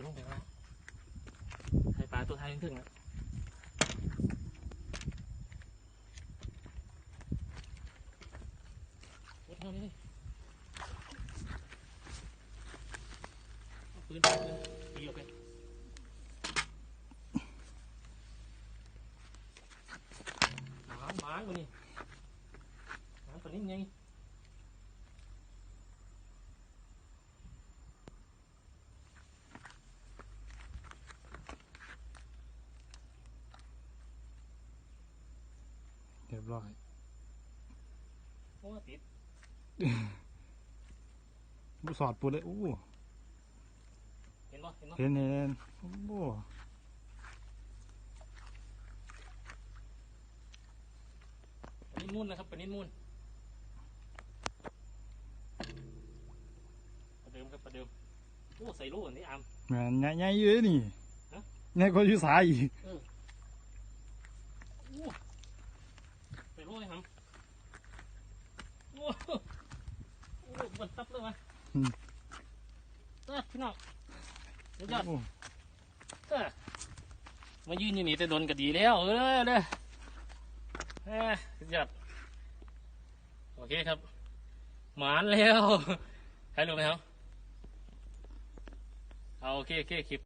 จะลงไปว่าไข่ปลาตัวไทยถึงๆนะโอ้เท่านี้เอาปืนปืนตีออกไปหมาหมาตัวนี้หมาตัวนี้ไง เรียบร้อยโอ้ติดบุสอดปูเลยอู้เห็นป่ะเห็นป่ะเห็นเห็นโอ้ปนิดมูนนะครับปนิดมูนประเดิมครับประเดิมโอ้ใส่ลูกอันนี้อามแม่นใหญ่ใหญ่ๆอยู่เลยนี่ฮะ ใหญ่กว่าอยู่สายอีกโอ้ใส่ลูกเลยครับโอ้โอ้บนตับเลยวะ เออพี่น้องสุดยอดโอ้เออมายืนอยู่นี่แต่โดนก็ดีแล้ว เออเด้อเออสุดยอดโอเคครับ หมานแล้วถ่ายรูปไหมครับเอาโอเคโอเคคลิป